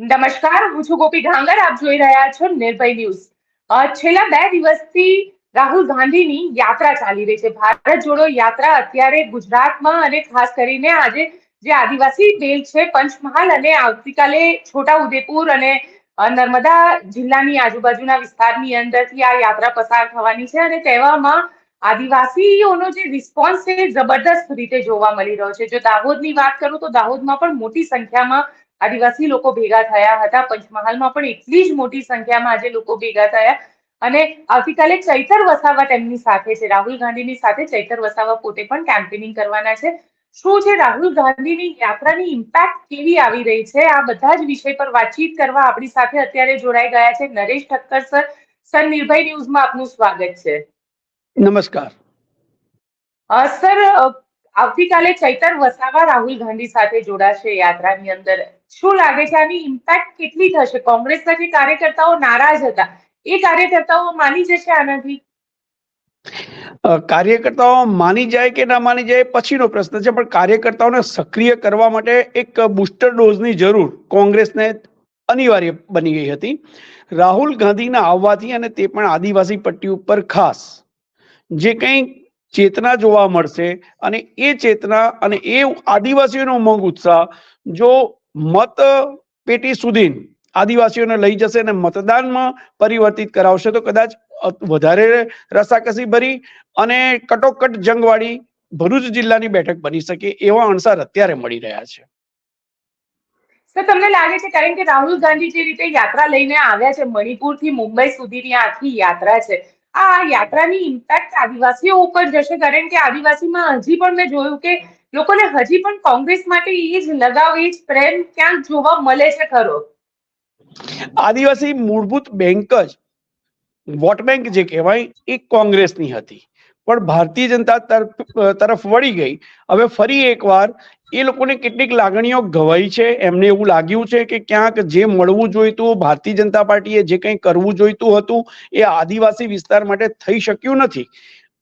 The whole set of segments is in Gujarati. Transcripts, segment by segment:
નમસ્કાર, હું છું ગોપી ઢાંગર, આપ જોઈ રહ્યા છો નિર્ભય ન્યૂઝ. છેલ્લા બે દિવસથી રાહુલ ગાંધીની યાત્રા ચાલી રહી છે. ભારત જોડો યાત્રા અત્યારે ગુજરાતમાં અને ખાસ કરીને આજે જે આદિવાસી બેલ છે, પંચમહાલ અને આવતીકાલે છોટા ઉદેપુર અને નર્મદા જિલ્લાની આજુબાજુના વિસ્તારની અંદરથી આ યાત્રા પસાર થવાની છે અને તેવામાં આદિવાસીઓનો જે રિસ્પોન્સ છે જબરદસ્ત રીતે જોવા મળી રહ્યો છે. જો દાહોદની વાત કરું તો દાહોદમાં પણ મોટી સંખ્યામાં આદિવાસી લોકો ભેગા થયા હતા. પંચમહાલમાં પણ એટલી જ મોટી સંખ્યામાં આજે લોકો ભેગા થયા અને આવતીકાલે ચૈતર વસાવા તેમની સાથે છે. રાહુલ ગાંધીની સાથે ચૈતર વસાવા પોતે પણ કેમ્પેનિંગ કરવાના છે. શું છે? રાહુલ ગાંધીની યાત્રાની ઇમ્પેક્ટ કેવી આવી રહી છે? આ બધા જ વિષય પર વાતચીત કરવા આપણી સાથે અત્યારે જોડાઈ ગયા છે. નરેશ ઠક્કર સર સર નિર્ભય ન્યૂઝમાં આપનું સ્વાગત છે. નમસ્કાર. સર આવતીકાલે ચૈતર વસાવા રાહુલ ગાંધી સાથે જોડાશે યાત્રાની અંદર. શું લાગે છે? આની ઇમ્પેક્ટ કેટલી થશે? કોંગ્રેસના જે કાર્યકર્તાઓ નારાજ હતા, એ કાર્યકર્તાઓ માની જશે આનાથી? કાર્યકર્તાઓ માની જાય કે ના માની જાય પછીનો પ્રશ્ન છે, પણ કાર્યકર્તાઓને સક્રિય કરવા માટે એક બુસ્ટર ડોઝની જરૂર કોંગ્રેસને અનિવાર્ય બની ગઈ હતી. રાહુલ ગાંધીના આવવાથી અને તે પણ આદિવાસી પટ્ટી ઉપર ખાસ. જે કંઈ ચેતના જોવા મળશે અને એ ચેતના અને એ આદિવાસીઓનો ઉમંગ ઉત્સાહ જો મત પેટી સુધી આદિવાસીઓને લઈ જશે અને મતદાનમાં પરિવર્તિત કરાવશે, તો કદાચ વધારે રસાકસી ભરી અને કટોકટ જંગવાળી ભરૂચ જિલ્લાની બેઠક બની શકે એવા અણસાર અત્યારે મળી રહ્યા છે. સર, તમને લાગે છે કારણ કે રાહુલ ગાંધી જે રીતે યાત્રા લઈને આવ્યા છે, મણિપુરથી મુંબઈ સુધીની આખી યાત્રા છે આ યાત્રાની ઇમ્પેક્ટ આદિવાસીઓ ઉપર જશે. કારણ કે આદિવાસીમાં હજી પણ મેં જોયું કે લોકોને હજી પણ કોંગ્રેસ માટે એ જ લગાવ, એ જ પ્રેમ ક્યાંક જોવા મળે છે ખરો. આદિવાસી મૂળભૂત બેંક જ વોટ બેંક જે કહેવાય, એ કોંગ્રેસની હતી. પણ ભારતીય જનતા તરફ વળી ગઈ. હવે ફરી એકવાર એ લોકોને કેટલીક લાગણીઓ ઘવાઈ છે. એમને એવું લાગ્યું છે કે ક્યાંક જે મળવું જોઈતું, ભારતીય જનતા પાર્ટીએ જે કંઈ કરવું જોઈતું હતું, એ આદિવાસી વિસ્તાર માટે થઈ શક્યું નથી.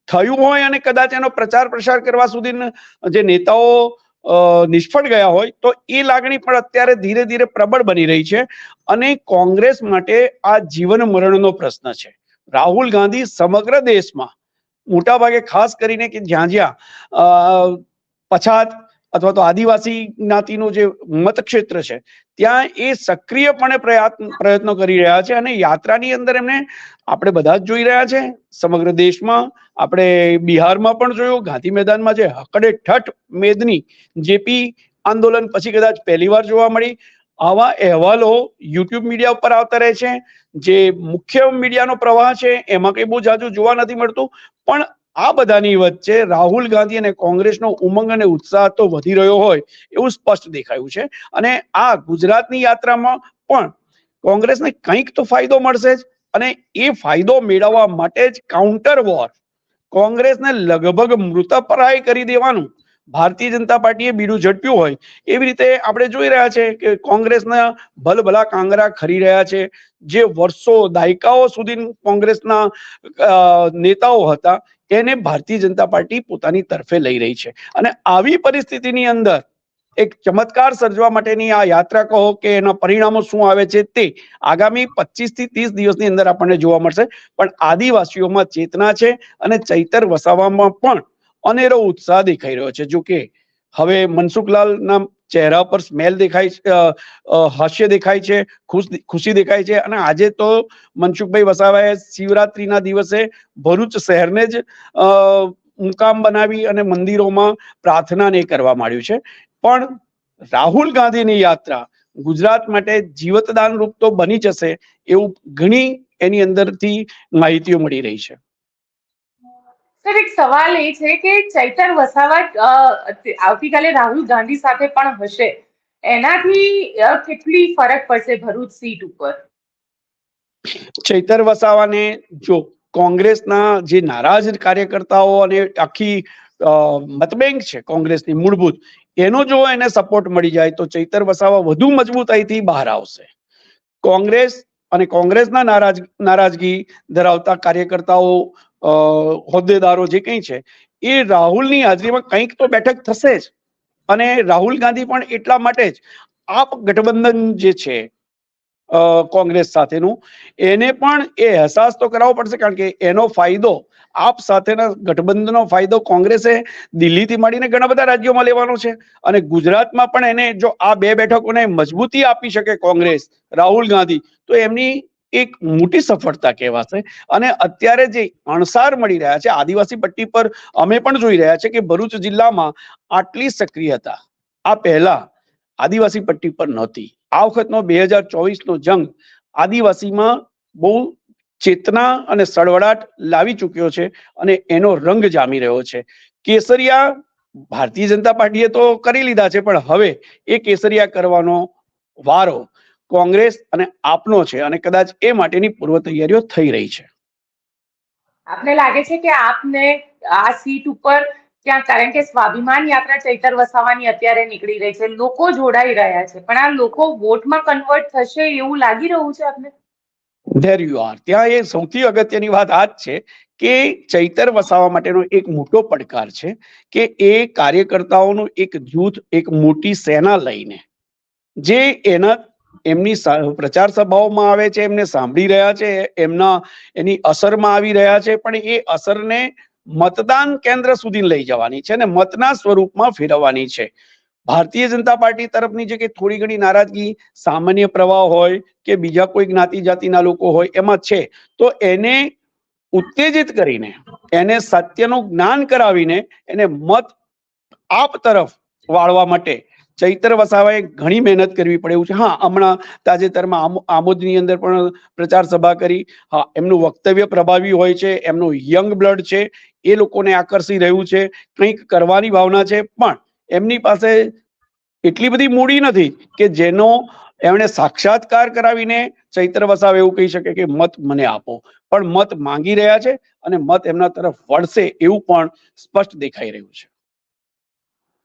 થયું હોય અને કદાચ એનો પ્રચાર પ્રસાર કરવા સુધી જે નેતાઓ નિષ્ફળ ગયા હોય, તો એ લાગણી પણ અત્યારે ધીરે ધીરે પ્રબળ બની રહી છે અને કોંગ્રેસ માટે આ જીવન મરણનો પ્રશ્ન છે. રાહુલ ગાંધી સમગ્ર દેશમાં મોટાભાગે ખાસ કરીને કે જ્યાં જ્યાં પછાત અથવા તો આદિવાસી જ્ઞાતિનું જે મતક્ષેત્ર છે, ત્યાં એ સક્રિયપણે પ્રયત્ન પ્રયત્નો કરી રહ્યા છે અને યાત્રાની અંદર એમને આપણે બધા જ જોઈ રહ્યા છે. સમગ્ર દેશમાં આપણે બિહારમાં પણ જોયું ગાંધી મેદાનમાં જે હકડે ઠઠ મેદની જેપી આંદોલન પછી કદાચ પહેલી વાર જોવા મળી. આવા અહેવાલો યુટ્યુબ મીડિયા ઉપર આવતા રહે છે. જે મુખ્ય મીડિયાનો પ્રવાહ છે, એમાં કંઈ બહુ જાજુ જોવા નથી મળતું. પણ આ બધાની વચ્ચે રાહુલ ગાંધી અને કોંગ્રેસનો ઉમંગ અને ઉત્સાહ તો વધી રહ્યો હોય એવું સ્પષ્ટ દેખાયું છે. અને આ ગુજરાતની યાત્રામાં પણ કોંગ્રેસને કંઈક તો ફાયદો મળશે જ અને એ ફાયદો મેળવવા માટે જ કાઉન્ટર વોર કોંગ્રેસને લગભગ મૃતપરાય કરી દેવાનું. ભારતીય જનતા પાર્ટીએ બીડું ઝડપ્યું હોય એવી રીતે આપણે જોઈ રહ્યા છે કે કોંગ્રેસના ભલભલા કાંગરા ખરી રહ્યા છે. જે વર્ષો દાયકાઓ સુધી કોંગ્રેસના નેતાઓ હતા એને ભારતીય જનતા પાર્ટી પોતાની તરફે લઈ રહી છે. અને આવી પરિસ્થિતિની અંદર એક ચમત્કાર સર્જવા માટેની આ યાત્રા કહો કે એના પરિણામો શું આવે છે તે આગામી પચીસથી ત્રીસ દિવસની અંદર આપણને જોવા મળશે. પણ આદિવાસીઓમાં ચેતના છે અને ચૈતર વસાવવામાં પણ અનેરો ઉત્સાહ દેખાઈ રહ્યો છે. જો કે હવે મનસુખલાલના ચહેરા પર સ્મેલ દેખાય હાસ્ય દેખાય છે, ખુશ ખુશી દેખાય છે અને આજે તો મનસુખભાઈ વસાવાએ શિવરાત્રીના દિવસે ભરૂચ શહેરને જ મુકામ બનાવી અને મંદિરોમાં પ્રાર્થના ને એ કરવા માંડ્યું છે. પણ રાહુલ ગાંધીની યાત્રા ગુજરાત માટે જીવતદાન રૂપ તો બની જશે એવું ઘણી એની અંદરથી માહિતીઓ મળી રહી છે. સર, એક સવાલ એ છે કે ચૈતર વસાવા આવતીકાલે રાહુલ ગાંધી સાથે પણ હશે. એનાથી કેટલી ફરક પડશે ભરૂચ સીટ ઉપર? ચૈતર વસાવાને જો કોંગ્રેસના જે નારાજ કાર્યકર્તાઓ અને આખી મતબેંક છે કોંગ્રેસની મૂળભૂત, એનો જો એને સપોર્ટ મળી જાય તો ચૈતર વસાવા વધુ મજબૂતાઈથી બહાર આવશે. કોંગ્રેસ અને કોંગ્રેસના નારાજ, નારાજગી ધરાવતા કાર્યકર્તાઓ હોદ્દેદારો જે કંઈ છે, એ રાહુલની હાજરીમાં કંઈક તો બેઠક થશે જ. અને રાહુલ ગાંધી પણ એટલા માટે જ. આપ ગઠબંધન જે છે કોંગ્રેસ સાથેનું, એને પણ એ અહેસાસ તો કરાવવો પડશે, કારણ કે એનો ફાયદો, આપ સાથેના ગઠબંધનનો ફાયદો કોંગ્રેસે દિલ્હીથી મળીને ઘણા બધા રાજ્યોમાં લેવાનો છે. અને ગુજરાતમાં પણ એને જો આ બે બેઠકોને મજબૂતી આપી શકે કોંગ્રેસ, રાહુલ ગાંધી, તો એમની એક મોટી સફળતા કહેવાશે. અને અત્યારે જે અણસાર મળી રહ્યા છે, આદિવાસી પટ્ટી પર અમે પણ જોઈ રહ્યા છે કે ભરૂચ જિલ્લામાં આટલી સક્રિયતા આ પહેલા આદિવાસી પટ્ટી પર નહોતી. આ વખતનો બે હજાર ચોવીસનો જંગ આદિવાસીમાં બહુ ચેતના અને સળવળાટ લાવી ચૂક્યો છે અને એનો રંગ જામી રહ્યો છે. કેસરિયા ભારતીય જનતા પાર્ટીએ તો કરી લીધા છે, પણ હવે એ કેસરિયા કરવાનો વારો કોંગ્રેસ અને આપનો છે અને કદાચ એ માટેની પૂર્વ તૈયારીઓ થઈ રહી છે. આપને લાગે છે કે આપને આ સીટ ઉપર ત્યાં કારણ કે સ્વાભિમાન યાત્રા ચૈતર વસાવાની અત્યારે નીકળી રહી છે લોકો જોડાઈ રહ્યા છે પણ આ લોકો વોટમાં કન્વર્ટ થશે એવું લાગી રહ્યું છે આપને? ધેર યુ આર ત્યાં એ સૌથી અગત્યની વાત આ જ છે કે ચૈતર વસાવા માટેનો એક મોટો પડકાર છે કે એ કાર્યકર્તાઓનું એક જૂથ એક મોટી સેના લઈને જે એના એમની પ્રચાર સભાઓમાં આવે છે, એમને સાંભળી રહ્યા છે, એમના, એની અસરમાં આવી રહ્યા છે, પણ એ અસરને મતદાન કેન્દ્ર સુધી લઈ જવાની છે અને મતના સ્વરૂપમાં ફેરવવાની છે. ભારતીય જનતા પાર્ટી તરફની જે કે થોડી ઘણી નારાજગી, સામાન્ય પ્રવાહ હોય કે બીજા કોઈ જ્ઞાતિ જાતિના લોકો હોય, એમાં છે. તો એને ઉત્તેજિત કરીને, એને સત્યનું જ્ઞાન કરાવીને એને મત આપ તરફ વાળવા માટે ચૈત્ર વસાવાએ ઘણી મહેનત કરવી પડે છે. હા, હમણાં તાજેતરમાં આમો- આમોદની અંદર પણ પ્રચાર સભા કરી. હા, એમનું વક્તવ્ય પ્રભાવી હોય છે, એમનું યંગ બ્લડ છે, એ લોકોને આકર્ષી રહ્યું છે, કંઈક કરવાની ભાવના છે. પણ એમની પાસે એટલી બધી મૂડી નથી કે જેનો એમણે સાક્ષાત્કાર કરાવીને ચૈત્ર વસાવ એવું કહી શકે કે મત મને આપો. પણ મત માંગી રહ્યા છે અને મત એમના તરફ વળશે એવું પણ સ્પષ્ટ દેખાઈ રહ્યું છે.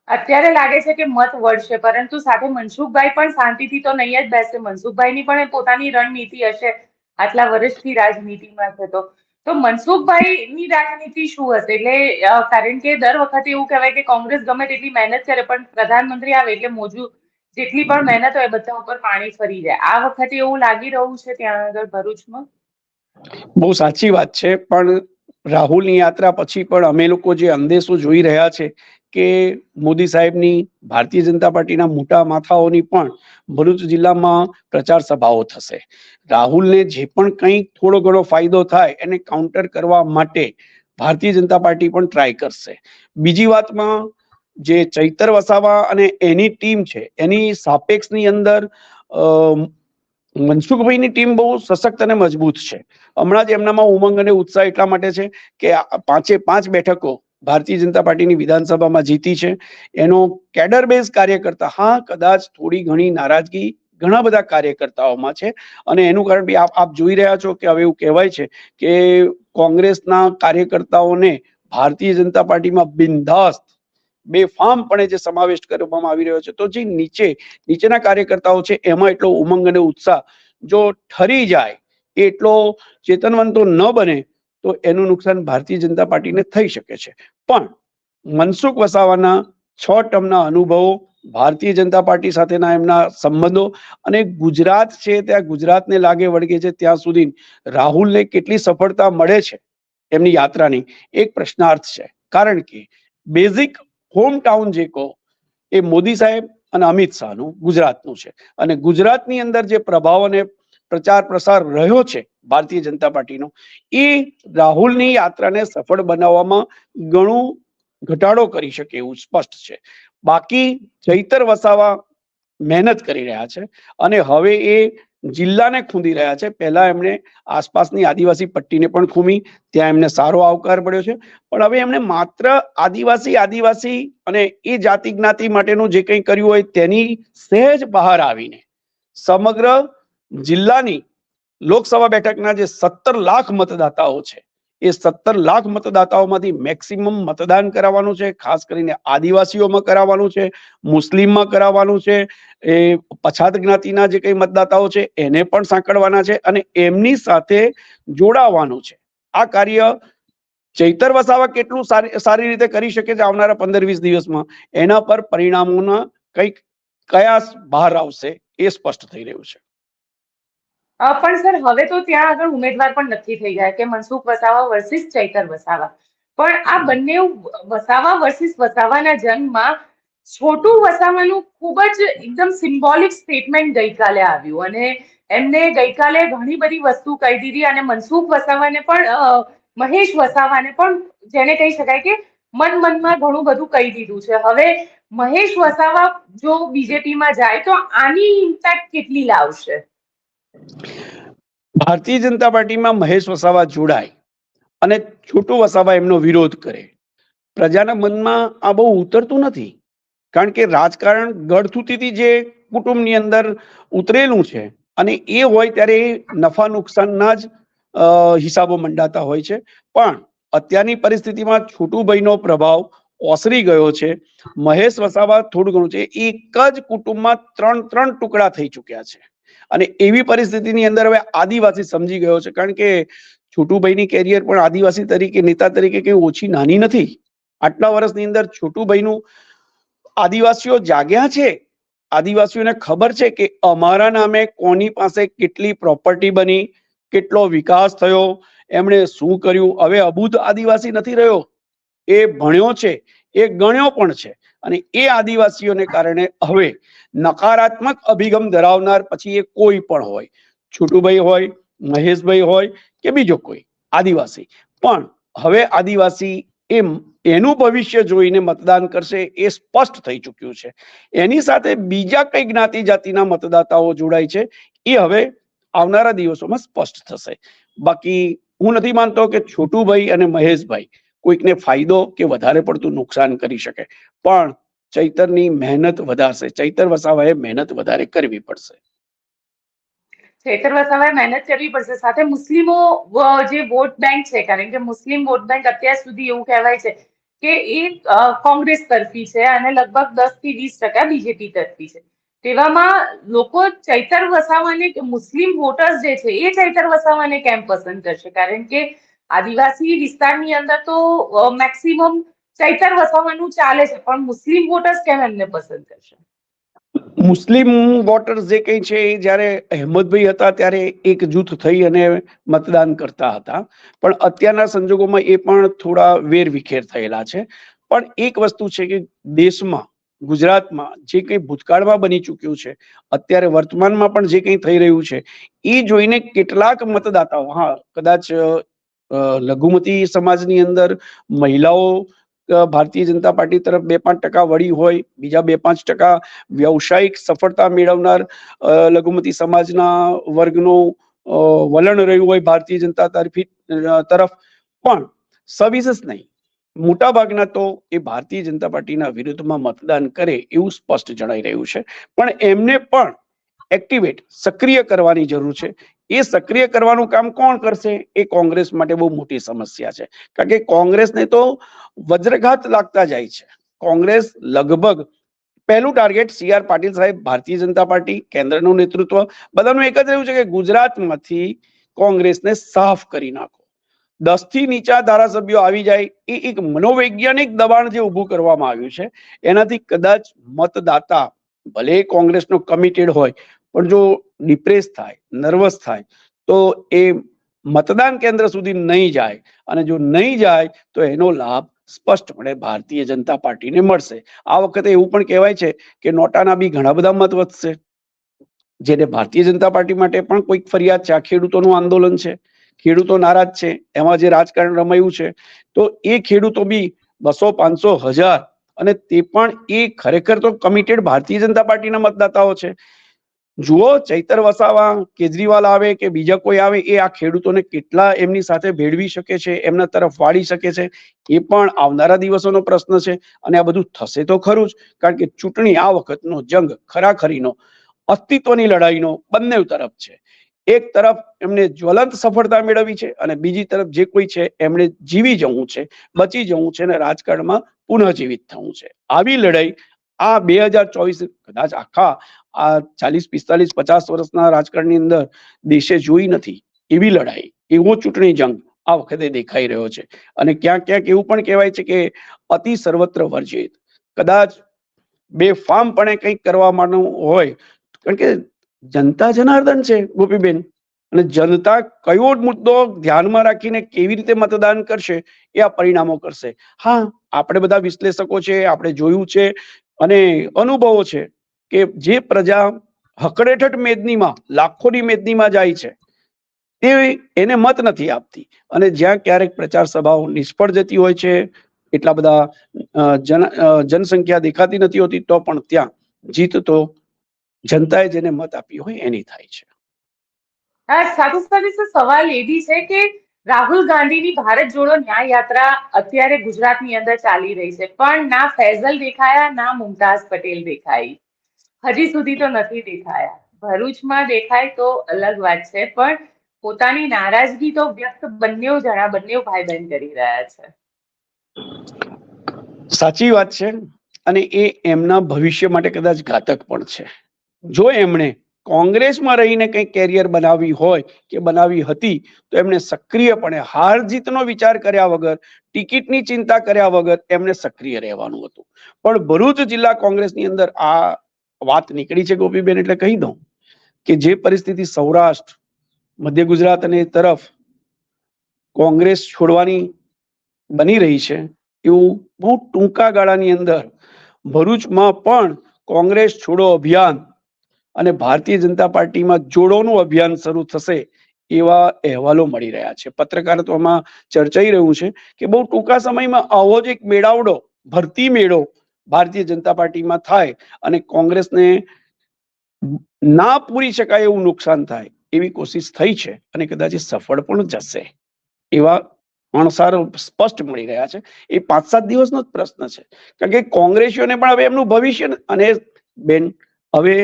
અત્યારે લાગે છે કે મત વળશે, પરંતુ સાથે મનસુખભાઈ પણ શાંતિથી તો નહીં જ બેસે. મનસુખભાઈની પણ પોતાની રણનીતિ હશે, આટલા વર્ષથી રાજનીતિમાં છે તો. તો મનસુખભાઈની રાજનીતિ શું હશે? એટલે કારણ કે દર વખતે એવું કહેવાય કે કોંગ્રેસ ગમે તેટલી મહેનત કરે, પણ પ્રધાનમંત્રી આવે એટલે મોજું જેટલી પણ મહેનત હોય બધા ઉપર પાણી ફરી જાય. આ વખતે એવું લાગી રહ્યું છે ત્યાં આગળ ભરૂચમાં? બહુ સાચી વાત છે, પણ રાહુલની યાત્રા પછી પણ અમે લોકો જે અંદેશો જોઈ રહ્યા છે કે મોદી સાહેબની ભારતીય જનતા પાર્ટીના મોટા માથાઓની પણ ભરૂચ જિલ્લામાં પ્રચાર સભાઓ થશે. રાહુલને જે પણ કંઈક થોડો ઘણો ફાયદો થાય એને કાઉન્ટર કરવા માટે ભારતીય જનતા પાર્ટી પણ ટ્રાય કરશે. બીજી વાતમાં જે ચૈતર વસાવા અને એની ટીમ છે, એની સાપેક્ષની અંદર મનસુખભાઈની ટીમ બહુ સશક્ત અને મજબૂત છે. હમણાં જ એમનામાં ઉમંગ અને ઉત્સાહ એટલા માટે છે કે પાંચે પાંચ બેઠકો ભારતીય જનતા પાર્ટીની વિધાનસભામાં જીતી છે. એનો કેડર બેઝ કાર્યકર્તા, હા, કદાચ થોડી ઘણી નારાજગી ઘણા બધા કાર્યકર્તાઓમાં છે. અને એનું કારણ બી આપ આપ જોઈ રહ્યા છો કે હવે એવું કહેવાય છે કે કોંગ્રેસના કાર્યકર્તાઓને ભારતીય જનતા પાર્ટીમાં બિનધાસ્ત બેફામપણે જે સમાવેશ કરવામાં આવી રહ્યો છે, તો જે નીચે, નીચેના કાર્યકર્તાઓ છે, એમાં એટલો ઉમંગ અને ઉત્સાહ જો ઠરી જાય, એટલો ચેતનવંતો ન બને તો એનું નુકસાન ભારતીય જનતા પાર્ટીને થઈ શકે છે. પણ મનસુખ વસાવાના છ ટર્મના અનુભવો ભારતીય જનતા પાર્ટી સાથેના એમના સંબંધો અને ગુજરાત છે ત્યાં ગુજરાતને લાગે વળગે છે ત્યાં સુધી રાહુલને કેટલી સફળતા મળે છે એમની યાત્રાની એક પ્રશ્નાર્થ છે. કારણ કે બેઝિક હોમ ટાઉન જે કહો એ મોદી સાહેબ અને અમિત શાહનું ગુજરાતનું છે. અને ગુજરાતની અંદર જે પ્રભાવ અને પ્રચાર પ્રસાર રહ્યો છે ભારતીય જનતા પાર્ટીનો, એ રાહુલની યાત્રાને સફળ બનાવવામાં ઘણું ઘટાડો કરી શકે એવું સ્પષ્ટ છે. બાકી ચૈતર વસાવા મહેનત કરી રહ્યા છે અને હવે એ જિલ્લાને ખૂંદી રહ્યા છે. પહેલા એમણે આસપાસની આદિવાસી પટ્ટીને પણ ખૂમી, ત્યાં એમને સારો આવકાર મળ્યો છે. પણ હવે એમણે માત્ર આદિવાસી આદિવાસી અને એ જાતિ જ્ઞાતિ માટેનું જે કંઈ કર્યું હોય તેની સહેજ બહાર આવીને સમગ્ર જિલ્લાની લોકસભા બેઠકના જે સત્તર લાખ મતદાતાઓ છે, એ સત્તર લાખ મતદાતાઓમાંથી મેક્સિમમ મતદાન કરાવવાનું છે, ખાસ કરીને આદિવાસીઓમાં કરાવવાનું છે, મુસ્લિમમાં કરાવવાનું છે, એ પછાત જ્ઞાતિના જે કઈ મતદાતાઓ છે, એને પણ સાંકળવાના છે અને એમની સાથે જોડાવાનું છે. આ કાર્ય ચૈતર વસાવા કેટલું સારી સારી રીતે કરી શકે છે આવનારા પંદર વીસ દિવસમાં? એના પર પરિણામોના કંઈક કયા બહાર આવશે એ સ્પષ્ટ થઈ રહ્યું છે. પણ સર, હવે તો ત્યાં આગળ ઉમેદવાર પણ નક્કી થઈ ગયા કે મનસુખ વસાવા વર્સિસ ચૈતર વસાવા. પણ આ બંને વસાવા વર્સિસ વસાવાના જન્મમાં છોટું વસાવાનું ખૂબ જ એકદમ સિમ્બોલિક સ્ટેટમેન્ટ ગઈકાલે આવ્યું અને એમને ગઈકાલે ઘણી બધી વસ્તુ કહી દીધી અને મનસુખ વસાવાને પણ મહેશ વસાવાને પણ જેને કહી શકાય કે મન મનમાં ઘણું બધું કહી દીધું છે. હવે મહેશ વસાવા જો બીજેપીમાં જાય તો આની ઇમ્પેક્ટ કેટલી લાવશે? ભારતીય જનતા પાર્ટીમાં મહેશ વસાવા જોડાય અને છોટુ વસાવા એમનો વિરોધ કરે. પ્રજાના મનમાં આ બહુ ઉતરતું નથી, કારણ કે રાજકારણ ગળથુતીથી જે કુટુંબની અંદર ઉતરેલું છે અને એ હોય ત્યારે નફા નુકસાનના જ હિસાબો મંડાતા હોય છે. પણ અત્યારની પરિસ્થિતિમાં છોટુભાઈનો પ્રભાવ ઓસરી ગયો છે. મહેશ વસાવા થોડું ઘણું છે. એક જ કુટુંબમાં ત્રણ ત્રણ ટુકડા થઈ ચૂક્યા છે. અને એવી પરિસ્થિતિની અંદર હવે આદિવાસી સમજી ગયો છે. કારણ કે છોટુભાઈની કેરિયર પણ આદિવાસી તરીકે, નેતા તરીકે કઈ ઓછી નાની નથી. આટલા વર્ષની અંદર છોટુભાઈનું આદિવાસીઓ જાગ્યા છે. આદિવાસીઓને ખબર છે કે અમારા નામે કોની પાસે કેટલી પ્રોપર્ટી બની, કેટલો વિકાસ થયો, એમણે શું કર્યું? હવે અબૂધ આદિવાસી નથી રહ્યો. એ ભણ્યો છે. એ ગણ્યો પણ છે. અને એ આદિવાસીઓને કારણે હવે નકારાત્મક અભિગમ ધરાવનાર પછી એ કોઈ પણ હોય. છોટુભાઈ હોય, મહેશભાઈ હોય કે બીજો કોઈ આદિવાસી. પણ હવે આદિવાસી એમ એનું ભવિષ્ય જોઈને મતદાન કરશે એ સ્પષ્ટ થઈ ચૂક્યું છે. એની સાથે બીજા કઈ જ્ઞાતિ જાતિના મતદાતાઓ જોડાય છે, એ હવે આવનારા દિવસોમાં સ્પષ્ટ થશે. બાકી હું નથી માનતો કે છોટુભાઈ અને મહેશભાઈ કોઈકને ફાયદો કે વધારે પડતું નુકસાન કરી શકે. પણ ચૈતરની મહેનત વધારશે. ચૈતર વસાવાએ મહેનત વધારે કરવી પડશે. ચૈતર વસાવાએ મહેનત કરવી પડશે. સાથે મુસ્લિમો જે વોટ બેંક છે, કારણ કે મુસ્લિમ વોટ બેંક અત્યાર સુધી એવું કહેવાય છે કે એ કોંગ્રેસ તરફી છે અને લગભગ દસથી વીસ ટકા બીજેપી તરફી છે. તેવામાં લોકો ચૈતર વસાવાને, મુસ્લિમ વોટર્સ જે છે એ ચૈતર વસાવાને કેમ પસંદ કરશે? કારણ કે આદિવાસી વિસ્તારની અંદર તો મેક્સિમમ ચૈતર વસાવાનું ચાલે છે, પણ મુસ્લિમ વોટર્સ કેમ એમને પસંદ કરશે? મુસ્લિમ વોટર્સ જે કઈ છે, એ જ્યારે અહેમદભાઈ હતા, ત્યારે એક જૂથ થઈ અને મતદાન કરતા હતા. પણ અત્યારના સંજોગોમાં એ પણ થોડા વેર વિખેર થયેલા છે. પણ એક વસ્તુ છે કે દેશમાં, ગુજરાતમાં જે કંઈ ભૂતકાળમાં બની ચૂક્યું છે, અત્યારે વર્તમાનમાં પણ જે કંઈ થઈ રહ્યું છે, એ જોઈને કેટલાક મતદાતાઓ, હા, કદાચ લઘુમતી સમાજની અંદર મહિલાઓ ભારતીય જનતા પાર્ટી તરફ બે પાંચ ટકા વળી હોય, બીજા બે પાંચ ટકા વ્યવસાયિક સફળતા મેળવનાર લઘુમતી સમાજના વર્ગનું વલણ રહ્યું હોય ભારતીય જનતા તરફી તરફ. પણ સવિશેષ નહીં, મોટાભાગના તો એ ભારતીય જનતા પાર્ટીના વિરુદ્ધમાં મતદાન કરે એવું સ્પષ્ટ જણાઈ રહ્યું છે. પણ એમને પણ એક્ટિવેટ, સક્રિય કરવાની જરૂર છે. એ સક્રિય કરવાનું કામ કોણ કરશે? એ કોંગ્રેસ માટે બહુ મોટી સમસ્યા છે. કારણ કે કોંગ્રેસને તો વજ્રઘાત લાગતા જાય છે. કોંગ્રેસ લગભગ પહેલું ટાર્ગેટ સી આર પાટીલ સાહેબ, ભારતીય જનતા પાર્ટી, કેન્દ્રનું નેતૃત્વ. બધાનું એક જ રહ્યું છે કે ગુજરાતમાંથી કોંગ્રેસને સાફ કરી નાખો. દસથી નીચા ધારાસભ્યો આવી જાય, એ એક મનોવૈજ્ઞાનિક દબાણ જે ઊભું કરવામાં આવ્યું છે, એનાથી કદાચ મતદાતા, ભલે કોંગ્રેસનો કમિટેડ હોય પણ જો ડિપ્રેસ થાય નર્વસ થાય, તો એ મતદાન કેન્દ્ર સુધી નહીં જાય. અને જો નહીં જાય, તો એનો લાભ સ્પષ્ટપણે ભારતીય જનતા પાર્ટીને મળશે. આ વખતે એવું પણ કહેવાય છે કે નોટાના બી ઘણા બધા મત વધશે. જેને ભારતીય જનતા પાર્ટી માટે પણ કોઈક ફરિયાદ છે. આ ખેડૂતોનું આંદોલન છે. ખેડૂતો નારાજ છે. એમાં જે રાજકારણ રમાયું છે, તો એ ખેડૂતો બી બસો, પાંચસો, હજાર અને તે પણ એ ખરેખર તો કમિટેડ ભારતીય જનતા પાર્ટીના મતદાતાઓ છે. જુઓ, ચૈતર વસાવા, કેજરીવાલ આવે કે બીજા કોઈ આવે, એ આ ખેડૂતોને કેટલા એમની સાથે ભેળવી શકે છે, એમના તરફ વાળી શકે છે, એ પણ આવનારા દિવસોનો પ્રશ્ન છે અને આ બધું થશે તો ખરું જ, કારણ કે ચૂંટણી આ વખતનો જંગ ખરાખરીનો, અસ્તિત્વની લડાઈનો બંને તરફ છે. એક તરફ એમને જ્વલંત સફળતા મેળવી છે અને બીજી તરફ જે કોઈ છે એમણે જીવી જવું છે, બચી જવું છે અને રાજકારણમાં પુનઃજીવિત થવું છે. આવી લડાઈ આ બે હજાર ચોવીસ કદાચ આખા આ ચાલીસ, પિસ્તાલીસ, પચાસ વર્ષના રાજકારણની અંદર દેશે જોઈ નથી એવી લડાઈ, એવો ચૂંટણી જંગ આ વખતે દેખાઈ રહ્યો છે. અને ક્યાંક ક્યાંક એવું પણ કહેવાય છે કે અતિ સર્વત્ર વર્જિત. કદાચ બેફામપણે કંઈક કરવા માંડવું હોય, કારણ કે જનતા જનાર્દન છે ગોપીબેન. અને જનતા કયો મુદ્દો ધ્યાનમાં રાખીને કેવી રીતે મતદાન કરશે એ આ પરિણામો કરશે. હા, આપણે બધા વિશ્લેષકો છે, આપણે જોયું છે અને અનુભવો છે કે જે પ્રજા હકડેઠટ મેદનીમાં, લાખોની મેદનીમાં જાય છે, તે એને મત નથી આપતી. અને જ્યાં ક્યારેક પ્રચાર સભાઓ નિષ્ફળ જતી હોય છે, એટલા બધા જન જનસંખ્યા દેખાતી નથી હોતી, તો પણ ત્યાં જીત તો જનતાએ જેને મત આપી હોય એની થાય છે. સાથે સાથે સવાલ એ છે કે રાહુલ ગાંધીની ભારત જોડો ન્યાય યાત્રા અત્યારે ગુજરાતની અંદર ચાલી રહી છે. પણ ના ફૈઝલ દેખાયા, ના મુમતાઝ પટેલ દેખાઈ. હજી સુધી તો નથી દેખાયા. ભરૂચમાં દેખાય તો અલગ વાત છે, પણ પોતાની નારાજગી તો વ્યક્ત બંને જણા બંને ભાઈ બહેન કરી રહ્યા છે. સાચી વાત છે અને એ એમના ભવિષ્ય માટે કદાચ ઘાતક પણ છે. જો એમણે કોંગ્રેસમાં રહીને કંઈ કેરિયર બનાવી હોય કે બનાવી હતી, તો એમણે સક્રિયપણે હાર જીતનો વિચાર કર્યા વગર, ટિકિટની ચિંતા કર્યા વગર એમણે સક્રિય રહેવાનું હતું. પણ ભરૂચ જિલ્લા કોંગ્રેસની અંદર આ વાત નીકળી છે ગોપીબેન, એટલે કહી દઉં કે જે પરિસ્થિતિ સૌરાષ્ટ્ર, મધ્ય ગુજરાત અને તરફ કોંગ્રેસ છોડવાની બની રહી છે, એવું બહુ ટૂંકા ગાળાની અંદર ભરૂચમાં પણ કોંગ્રેસ છોડો અભિયાન અને ભારતીય જનતા પાર્ટીમાં જોડોનું અભિયાન શરૂ થશે એવા અહેવાલો મળી રહ્યા છે. પત્રકારત્વમાં ચર્ચાઈ રહ્યું છે કે બહુ ટૂંકા સમયમાં આવો જ એક મેળાવડો, ભરતી મેળો ભારતીય જનતા પાર્ટીમાં થાય અને કોંગ્રેસને ના પૂરી શકાય એવું નુકસાન થાય એવી કોશિશ થઈ છે અને કદાચ સફળ પણ જશે એવા અણસાર સ્પષ્ટ મળી રહ્યા છે. એ પાંચ સાત દિવસનો જ પ્રશ્ન છે. કારણ કે કોંગ્રેસીઓને પણ હવે એમનું ભવિષ્ય અને બેન, હવે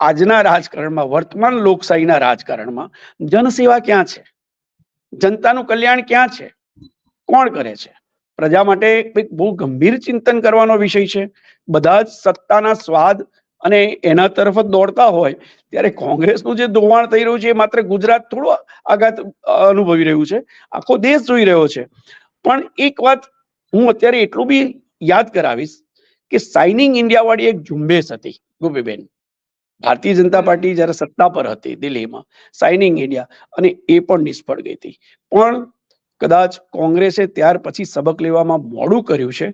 આજના રાજકારણમાં, વર્તમાન લોકશાહીના રાજકારણમાં જનસેવા ક્યાં છે? જનતાનું કલ્યાણ ક્યાં છે? કોણ કરે છે? પ્રજા માટે એક બહુ ગંભીર ચિંતન કરવાનો વિષય છે. બધા જ સત્તાના સ્વાદ અને એના તરફ જ દોડતા હોય, ત્યારે કોંગ્રેસનું જે ધોવાણ થઈ રહ્યું છે, એ માત્ર ગુજરાત થોડો આઘાત અનુભવી રહ્યું છે. આખો દેશ જોઈ રહ્યો છે. પણ એક વાત હું અત્યારે એટલું બી યાદ કરાવીશ કે સાઇનિંગ ઇન્ડિયા વાળી એક ઝુંબેશ હતી, ગોપીબેન. ભારતીય જનતા પાર્ટી જ્યારે સત્તા પર હતી દિલ્હીમાં સાઇનિંગ ઇન્ડિયા અને એ પણ નિષ્ફળ ગઈ હતી. પણ કદાચ કોંગ્રેસે ત્યાર પછી સબક લેવામાં મોડું કર્યું છે,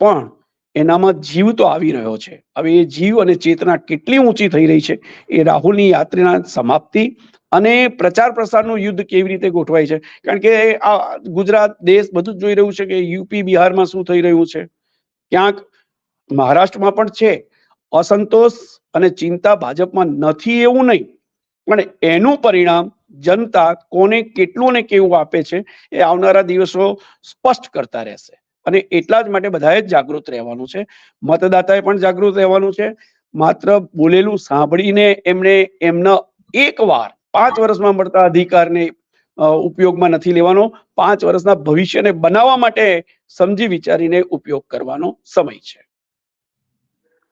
પણ એનામાં જીવ તો આવી રહ્યો છે. હવે એ જીવ અને ચેતના કેટલી ઊંચી થઈ રહી છે એ રાહુલની યાત્રાના સમાપ્તિ અને પ્રચાર પ્રસારનું યુદ્ધ કેવી રીતે ગોઠવાય છે? કારણ કે આ ગુજરાત દેશ બધું જ જોઈ રહ્યું છે કે યુપી બિહારમાં શું થઈ રહ્યું છે? ક્યાંક મહારાષ્ટ્રમાં પણ છે અસંતોષ અને ચિંતા ભાજપમાં નથી એવું નહીં. પણ એનું પરિણામ જનતા કોને કેટલું ને કેવું આપે છે એ આવનારા દિવસો સ્પષ્ટ કરતા રહેશે. અને એટલા જ માટે બધાએ જાગૃત રહેવાનું છે. મતદાતાએ પણ જાગૃત રહેવાનું છે. માત્ર બોલેલું સાંભળીને એમણે એમના એકવાર પાંચ વર્ષમાં મળતા અધિકારને ઉપયોગમાં નથી લેવાનો. પાંચ વર્ષના ભવિષ્યને બનાવવા માટે સમજી વિચારીને ઉપયોગ કરવાનો સમય છે.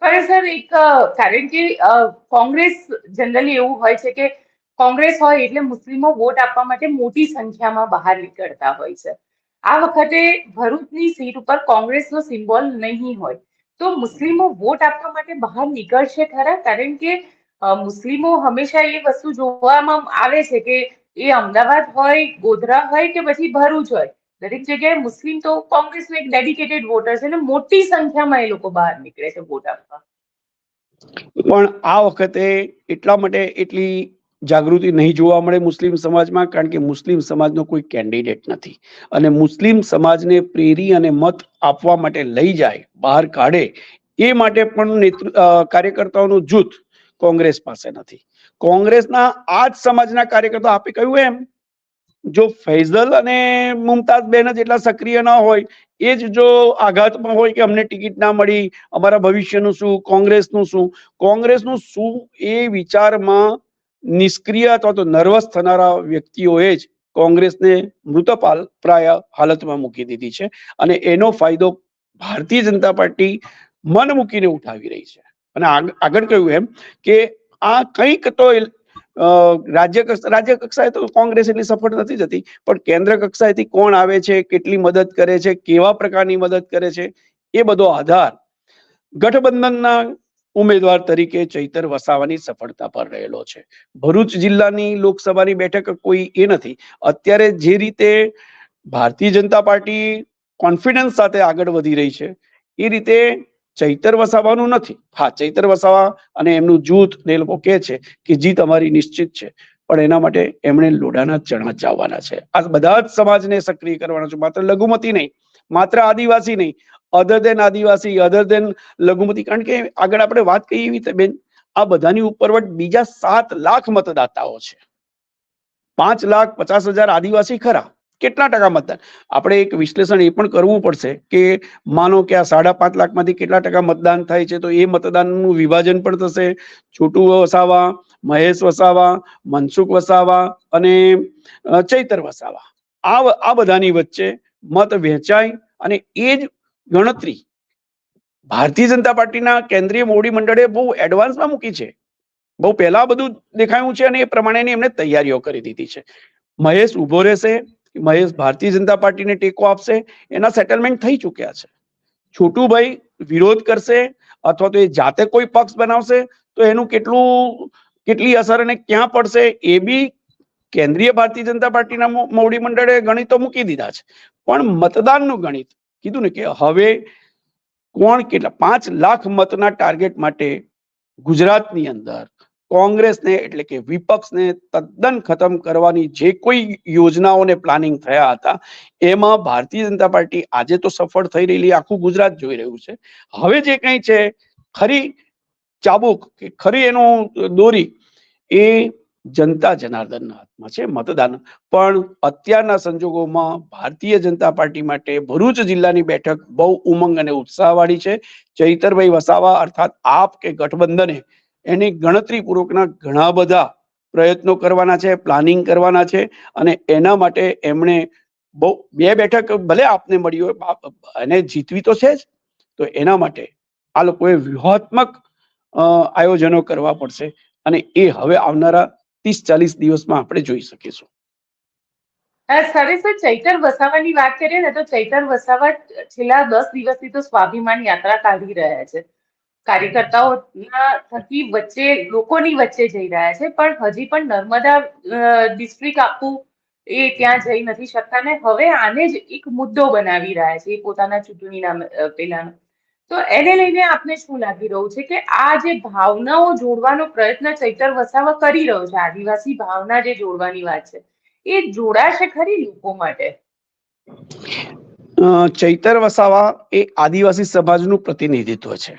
પણ સર, એક કારણ કે કોંગ્રેસ જનરલી એવું હોય છે કે કોંગ્રેસ હોય એટલે મુસ્લિમો વોટ આપવા માટે મોટી સંખ્યામાં બહાર નીકળતા હોય છે. આ વખતે ભરૂચની સીટ ઉપર કોંગ્રેસનો સિમ્બોલ નહીં હોય. તો મુસ્લિમો વોટ આપવા માટે બહાર નીકળશે ખરા? કારણ કે મુસ્લિમો હંમેશા એ વસ્તુ જોવામાં આવે છે કે એ અમદાવાદ હોય, ગોધરા હોય કે પછી ભરૂચ હોય. દરેક જગ્યાએ મુસ્લિમ તો કોંગ્રેસનો એક ડેડિકેટેડ વોટર છે અને મોટી સંખ્યામાં એ લોકો બહાર નીકળે છે વોટ આપવા. પણ આ વખતે એટલા માટે એટલી જાગૃતિ નહીં જોવા મળે મુસ્લિમ સમાજમાં, કારણ કે મુસ્લિમ સમાજનો કોઈ કેન્ડિડેટ નથી. અને મુસ્લિમ સમાજને પ્રેરી અને મત આપવા માટે લઈ જાય, બહાર કાઢે, એ માટે પણ નેતૃ કાર્યકર્તાઓનું જૂથ કોંગ્રેસ પાસે નથી. કોંગ્રેસના આ જ સમાજના કાર્યકર્તા આપે કહ્યું એમ જો ફૈઝલ અને મુમતાઝ બેન જ એટલા સક્રિય ના હોય, એ જ જો આઘાતમાં હોય કે અમને ટિકિટ ના મળી, અમારા ભવિષ્યનું શું, કોંગ્રેસનું શું કોંગ્રેસનું શું એ વિચારમાં નિષ્ક્રિય અથવા તો નર્વસ થનારા વ્યક્તિઓએ જ કોંગ્રેસને મૃતપાલ પ્રાય હાલતમાં મૂકી દીધી છે અને એનો ફાયદો ભારતીય જનતા પાર્ટી મન મૂકીને ઉઠાવી રહી છે. અને આગ- આગળ કહ્યું એમ કે આ કંઈક તો રાજ્ય રાજ્ય કક્ષાએ તો કોંગ્રેસ એટલી સફળ નથી જતી, પણ કેન્દ્ર કક્ષાએથી કોણ આવે છે, કેટલી મદદ કરે છે, કેવા પ્રકારની મદદ કરે છે, એ બધો આધાર ગઠબંધનના ઉમેદવાર તરીકે ચૈતર વસાવાની સફળતા પર રહેલો છે. ભરૂચ જિલ્લાની લોકસભાની બેઠક કોઈ એ નથી. અત્યારે જે રીતે ભારતીય જનતા પાર્ટી કોન્ફિડન્સ સાથે આગળ વધી રહી છે, એ રીતે ચૈતર વસાવાનું નથી. હા, ચૈતર વસાવા અને એમનું જૂથ ને લોકો કહે છે કે જીત અમારી નિશ્ચિત છે. પણ એના માટે એમણે લોડાના ચણા ચાવવાના છે. આ બધા જ સમાજને સક્રિય કરવાના છે. માત્ર લઘુમતી નહીં, માત્ર આદિવાસી નહીં અધર દેન આદિવાસી અધર દેન લઘુમતી. કારણ કે આગળ આપણે વાત કરીએ એવી બેન, આ બધાની ઉપરવટ બીજા સાત લાખ મતદાતાઓ છે. પાંચ લાખ પચાસ હજાર આદિવાસી ખરા. કેટલા ટકા મતદાન? આપણે એક વિશ્લેષણ એ પણ કરવું પડશે કે માનો કે આ સાડા પાંચ લાખમાંથી કેટલા ટકા મતદાન થાય છે, તો એ મતદાનનું વિભાજન પણ થશે. છોટુ વસાવા, મહેશ વસાવા, મનસુખ વસાવા અને ચૈતર વસાવા. આ આ બધાની વચ્ચે મત વહેંચાય અને એ જ ગણતરી ભારતીય જનતા પાર્ટીના કેન્દ્રીય મોવડી મંડળે બહુ એડવાન્સમાં મૂકી છે. બહુ પહેલા બધું દેખાયું છે અને એ પ્રમાણેની એમણે તૈયારીઓ કરી દીધી છે. મહેશ ઊભો રહેશે મહેશ ભારતીય જનતા પાર્ટીને ટેકો આપશે, એના સેટલમેન્ટ થઈ ચૂક્યા છે. છોટુભાઈ વિરોધ કરશે અથવા તો એ જાતે કોઈ પક્ષ બનાવશે, તો એનું કેટલું, કેટલી અસર અને ક્યાં પડશે એ બી કેન્દ્રીય ભારતીય જનતા પાર્ટીના મોવડી મંડળે ગણિતો મૂકી દીધા છે. પણ મતદાનનું ગણિત, કીધું ને કે હવે કોણ કેટલા, પાંચ લાખ મતના ટાર્ગેટ માટે ગુજરાતની અંદર કોંગ્રેસને એટલે કે વિપક્ષને તદ્દન ખતમ કરવાની જે કોઈ યોજનાઓને પ્લાનિંગ થયા હતા, એમાં ભારતીય જનતા પાર્ટી આજે તો સફળ થઈ રહેલી આખું ગુજરાત જોઈ રહ્યું છે. હવે જે કંઈ છે, ખરી ચાબુક કે ખરી એનો દોરી એ જનતા જનાર્દનના હાથમાં છે, મતદાન. પણ અત્યારના સંજોગોમાં ભારતીય જનતા પાર્ટી માટે ભરૂચ જિલ્લાની બેઠક બહુ ઉમંગ અને ઉત્સાહવાળી છે. ચૈતરભાઈ વસાવા અર્થાત આપ કે ગઠબંધને એની ગણતરી પૂર્વકના ઘણા બધા પ્રયત્નો કરવાના છે, પ્લાનિંગ કરવાના છે અને એના માટે એમણે બહુ, બે બેઠક ભલે આપને મળી હોય એને જીતવી તો છે જ, તો એના માટે આ લોકોએ વ્યૂહાત્મક આયોજનો કરવા પડશે અને એ હવે આવનારા ત્રીસ ચાલીસ દિવસમાં આપણે જોઈ શકીશું. સરસ ચૈતર વસાવાની વાત કરીએ ને, તો ચૈતર વસાવા છેલ્લા દસ દિવસથી તો સ્વાભિમાન યાત્રા કાઢી રહ્યા છે. કાર્યકર્તાઓના થકી વચ્ચે, લોકોની વચ્ચે જઈ રહ્યા છે, પણ હજી પણ નર્મદા ડિસ્ટ્રિક્ટ આખું એ ત્યાં જઈ નથી શકતા ને હવે આને જ એક મુદ્દો બનાવી રહ્યા છે પોતાના ચૂંટણીના પેલાનો તો એને લઈને આપને શું લાગી રહ્યું છે કે આ જે ભાવનાઓ જોડવાનો પ્રયત્ન ચૈતર વસાવા કરી રહ્યો છે, આદિવાસી ભાવના જે જોડવાની વાત છે, એ જોડાશે ખરી લોકો માટે? ચૈતર વસાવા એ આદિવાસી સમાજનું પ્રતિનિધિત્વ છે.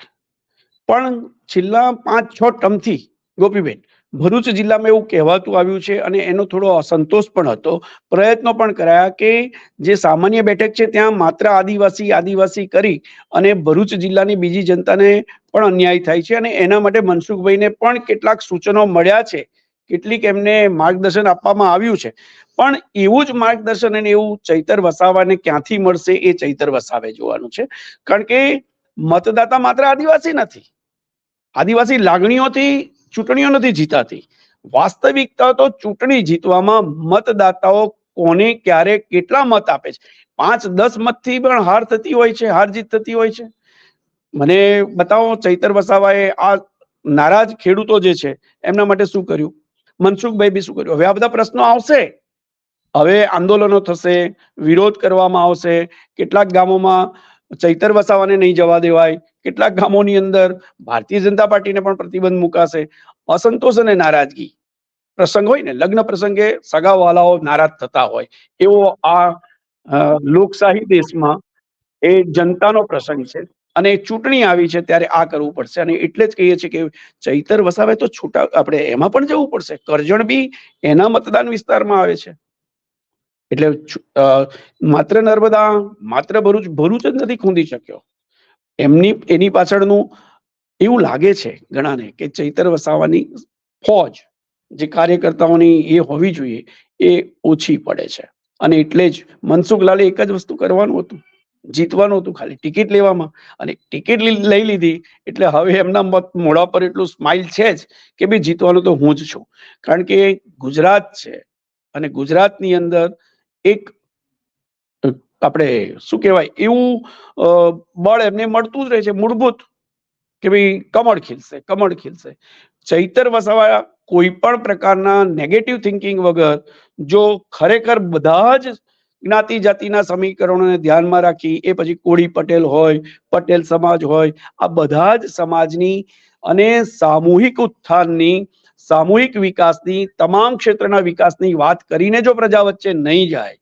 પણ છેલ્લા પાંચ, છ ટર્મથી ગોપીબેન, ભરૂચ જિલ્લામાં એવું કહેવાતું આવ્યું છે અને એનો થોડો અસંતોષ પણ હતો. પ્રયત્નો પણ કરાયા કે જે સામાન્ય બેઠક છે ત્યાં માત્ર આદિવાસી આદિવાસી કરી અને ભરૂચ જિલ્લાની બીજી જનતાને પણ અન્યાય થાય છે અને એના માટે મનસુખભાઈને પણ કેટલાક સૂચનો મળ્યા છે, કેટલીક એમને માર્ગદર્શન આપવામાં આવ્યું છે. પણ એવું જ માર્ગદર્શન અને એવું ચૈતર વસાવાને ક્યાંથી મળશે એ ચૈતર વસાવે જોવાનું છે. કારણ કે મતદાતા માત્ર આદિવાસી નથી આદિવાસી લાગણીઓથી ચૂંટણીઓ નથી જીતાતી. વાસ્તવિકતા તો ચૂંટણી જીતવામાં મતદાતાઓ કોને, ક્યારે, કેટલા મત આપે છે? પાંચ, દસ મતથી પણ હાર થતી હોય છે, હાર જીત થતી હોય છે. મને બતાવો, ચૈતર વસાવાએ આ નારાજ ખેડૂતો જે છે, એમના માટે શું કર્યું? મનસુખભાઈ બી શું કર્યું? હવે આ બધા પ્રશ્નો આવશે. હવે આંદોલનો થશે, વિરોધ કરવામાં આવશે, કેટલાક ગામોમાં ચૈતર વસાવાને નહીં જવા દેવાય. કેટલાક ગામોની અંદર ભારતીય જનતા પાર્ટીને પણ પ્રતિબંધ મુકાશે. અસંતોષ અને નારાજગી. પ્રસંગ હોય ને, લગ્ન પ્રસંગે સગાવાલાઓ નારાજ થતા હોય. એવો આ લોકશાહી દેશમાં એ જનતાનો પ્રસંગ છે અને ચૂંટણી આવી છે ત્યારે આ કરવું પડશે. અને એટલે જ કહીએ છીએ કે ચૈતર વસાવે તો છૂટા, આપણે એમાં પણ જવું પડશે. કરજણ બી એના મતદાન વિસ્તારમાં આવે છે. એટલે માત્ર નર્મદા, માત્ર ભરૂચ ભરૂચ જ નથી ખૂંદી શક્યો. એમની, એની પાછળનું એવું લાગે છે ઘણાને કે ચૈતર વસાવાની ફોજ જે કાર્યકર્તાઓની એ હોવી જોઈએ એ ઓછી પડે છે. અને એટલે જ મનસુખલાલે એક જ વસ્તુ કરવાનું હતું. જીતવાનું હતું ખાલી ટિકિટ લેવામાં. અને ટિકિટ લઈ લીધી એટલે હવે એમના મત, મોઢા પર એટલું સ્માઇલ છે જ કે ભાઈ જીતવાનું તો હું જ છું. કારણ કે ગુજરાત છે અને ગુજરાતની અંદર એક આપણે શું કહેવાય, એવું બળ એમને મળતું જ રહે છે, મૂળભૂત કે ભાઈ કમળ ખીલશે કમળ ખીલશે. ચૈતર વસાવા કોઈ પણ પ્રકારના નેગેટિવ થિંકિંગ વગર જો ખરેખર બધા જ જ્ઞાતિ જાતિના સમીકરણોને ધ્યાનમાં રાખી, એ પછી કોળી પટેલ હોય, પટેલ સમાજ હોય, આ બધા જ સમાજની અને સામૂહિક ઉત્થાનની સામૂહિક વિકાસની તમામ ક્ષેત્રના વિકાસની વાત કરીને જો પ્રજા વચ્ચે નહીં જાય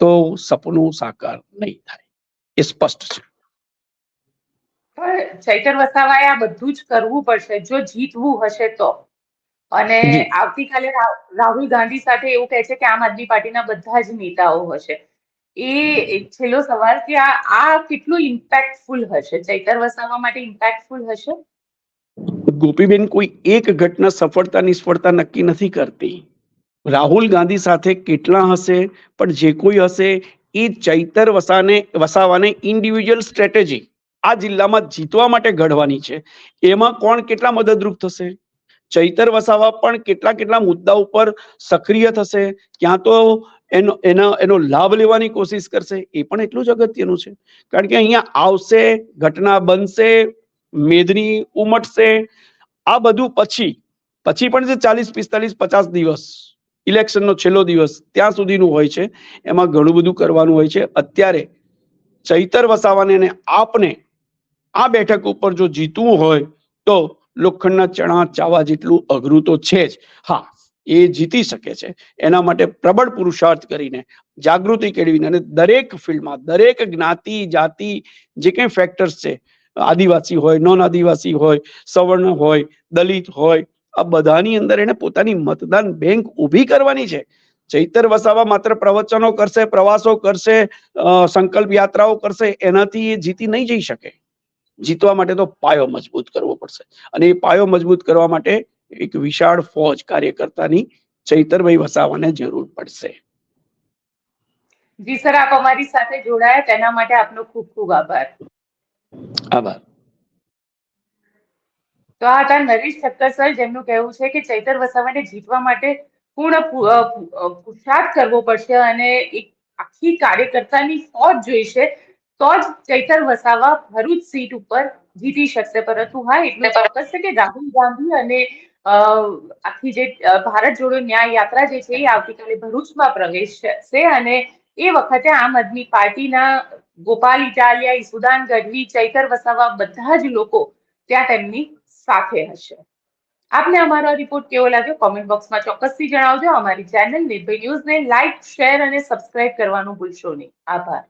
તો સપનું સાકાર નહીં થાય. એ સ્પષ્ટ છે. ચૈતર વસાવાએ આ બધું જ કરવું પડશે. જો જીતવું હશે તો. અને. આવતીકાલે રાહુલ ગાંધી સાથે એવું કહે છે કે આમ આદમી પાર્ટીના બધા જ નેતાઓ હશે. એ છેલ્લો સવાલ કે આ આ કેટલું ઇમ્પેક્ટફુલ હશે? ચૈતર વસાવા માટે ઇમ્પેક્ટફુલ હશે? ગોપીબેન કોઈ એક ઘટના સફળતા નિષ્ફળતા નક્કી નથી કરતી. રાહુલ ગાંધી સાથે કેટલા હશે, પણ જે કોઈ હશે એ ચૈતર વસાને, વસાવાને ઇન્ડિવિજ્યુઅલ સ્ટ્રેટેજી આ જિલ્લામાં જીતવા માટે ઘડવાની છે. એમાં કોણ કેટલા મદદરૂપ થશે? ચૈતર વસાવા પણ કેટલા કેટલા મુદ્દા ઉપર સક્રિય થશે? ક્યાં તો એનો એનો એનો લાભ લેવાની કોશિશ કરશે? એ પણ એટલું જ અગત્યનું છે. કારણ કે અહીંયા આવશે, ઘટના બનશે મેદની ઉમટશે આ બધું પછી પછી પણ જે ચાલીસ, પિસ્તાલીસ, પચાસ દિવસ, ઇલેક્શનનો છેલ્લો દિવસ ત્યાં સુધીનું હોય છે. એમાં ઘણું બધું કરવાનું હોય છે. અત્યારે ચૈતર વસાવાને અને આપને આ બેઠક ઉપર જો જીતવું હોય તો લોખંડના ચણા, ચાવા જેટલું અઘરું તો છે જ. હા, એ જીતી શકે છે. એના માટે પ્રબળ પુરુષાર્થ કરીને જાગૃતિ કેળવીને અને દરેક ફિલ્ડમાં દરેક જ્ઞાતિ, જાતિ, જે કંઈ ફેક્ટર્સ છે આદિવાસી હોય નોન આદિવાસી હોય, સવર્ણ હોય, દલિત હોય, આ બધાની અંદર એને પોતાની મતદાન બેંક ઊભી કરવાની છે. ચૈતર વસાવા માત્ર પ્રવચનો કરશે, પ્રવાસો કરશે સંકલ્પ યાત્રાઓ કરશે, એનાથી એ જીતી નહીં જઈ શકે. જીતવા માટે તો પાયો મજબૂત કરવો પડશે. અને એ પાયો મજબૂત કરવા માટે એક વિશાળ ફોજ કાર્યકર્તાની ચૈતરભાઈ વસાવાને જરૂર પડશે. જી સર, આપ અમારી સાથે જોડાયા, તેના માટે આપનો ખૂબ ખૂબ આભાર. આભાર. તો આ હતા નરેશ ઠક્કર જેમનું કહેવું છે કે ચૈતર વસાવાને જીતવા માટે પૂર્ણ પુરુષાર્થ કરવો પડશે અને એક આખી કાર્યકર્તાની ફોજ જોઈશે, તો જ ચૈતર વસાવા ભરૂચ સીટ ઉપર જીતી શકશે. પરંતુ હા, એટલે ચોક્કસ છે કે રાહુલ ગાંધી અને આખી જે ભારત જોડો ન્યાય યાત્રા જે છે એ આવતીકાલે ભરૂચમાં પ્રવેશ છે અને એ વખતે આમ આદમી પાર્ટીના ગોપાલ ઇટાલિયા સુદાન ગઢવી, ચૈતર વસાવા બધા જ લોકો ત્યાં તેમની સાથે હશે. આપને અમારો રિપોર્ટ કેવો લાગ્યો? કોમેન્ટ બોક્સમાં ચોક્કસથી જણાવજો. અમારી ચેનલ નિર્ભય ન્યૂઝને લાઇક શેર અને સબસ્ક્રાઇબ કરવાનું ભૂલશો નહીં. આભાર.